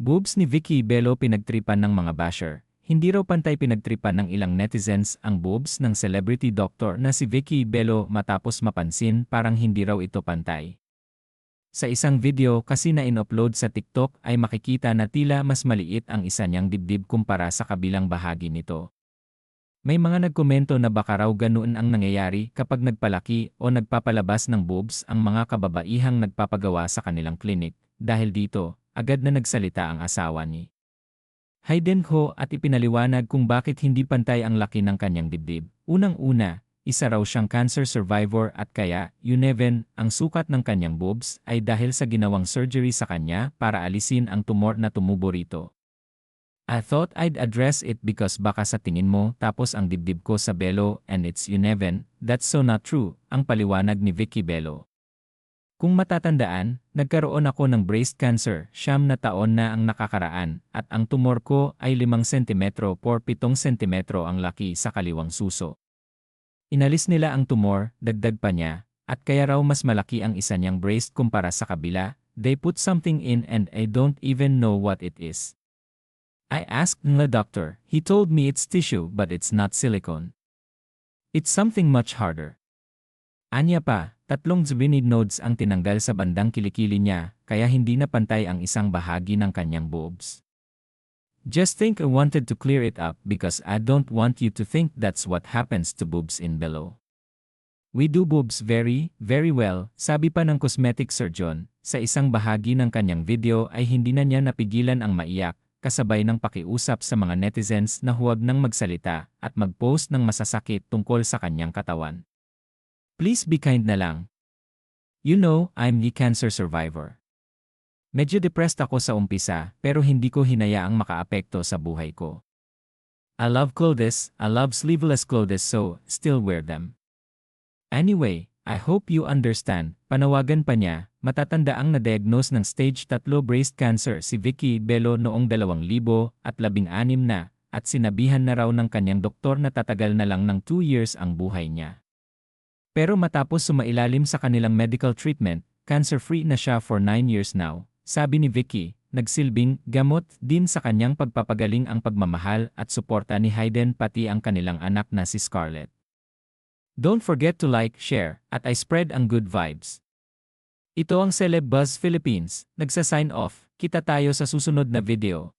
Boobs ni Vicky Bello pinagtripan ng mga basher. Hindi raw pantay pinagtripan ng ilang netizens ang boobs ng celebrity doctor na si Vicky Bello matapos mapansin parang hindi raw ito pantay. Sa isang video kasi na in-upload sa TikTok ay makikita na tila mas maliit ang isa niyang dibdib kumpara sa kabilang bahagi nito. May mga nagkomento na baka raw ganoon ang nangyayari kapag nagpalaki o nagpapalabas ng boobs ang mga kababaihang nagpapagawa sa kanilang klinik. Dahil dito, agad na nagsalita ang asawa ni Hayden Ho at ipinaliwanag kung bakit hindi pantay ang laki ng kanyang dibdib. Unang-una, isa raw siyang cancer survivor at kaya, Uneven, ang sukat ng kanyang boobs ay dahil sa ginawang surgery sa kanya para alisin ang tumor na tumubo rito. I thought I'd address it because baka sa tingin mo tapos ang dibdib ko sa Belo and it's Uneven, that's so not true, ang paliwanag ni Vicky Belo. Kung matatandaan, nagkaroon ako ng breast cancer, siyam na taon na ang nakakaraan, at ang tumor ko ay 5 cm por 7 cm ang laki sa kaliwang suso. Inalis nila ang tumor, dagdag pa niya, at kaya raw mas malaki ang isa niyang breast kumpara sa kabila, they put something in and I don't even know what it is. I asked the doctor, he told me it's tissue but it's not silicone. It's something much harder. Anya pa, tatlong zubinid nodes ang tinanggal sa bandang kilikili niya, kaya hindi na pantay ang isang bahagi ng kanyang boobs. Just think I wanted to clear it up because I don't want you to think that's what happens to boobs in below. We do boobs very, very well, sabi pa ng cosmetic surgeon. Sa isang bahagi ng kanyang video ay hindi na niya napigilan ang maiyak, kasabay ng pakiusap sa mga netizens na huwag nang magsalita at mag-post ng masasakit tungkol sa kanyang katawan. Please be kind na lang. You know, I'm the cancer survivor. Medyo depressed ako sa umpisa pero hindi ko hinayaang makaapekto sa buhay ko. I love clothes, I love sleeveless clothes so still wear them. Anyway, I hope you understand, panawagan pa niya, matatanda ang na-diagnose ng stage 3 breast cancer si Vicky Bello noong 2016 na at sinabihan na raw ng kanyang doktor na tatagal na lang ng 2 years ang buhay niya. Pero matapos sumailalim sa kanilang medical treatment, cancer-free na siya for 9 years now. Sabi ni Vicky, nagsilbing gamot din sa kanyang pagpapagaling ang pagmamahal at suporta ni Hayden pati ang kanilang anak na si Scarlett. Don't forget to like, share, at I spread ang good vibes. Ito ang Celeb Buzz Philippines, nagsa-sign off. Kita tayo sa susunod na video.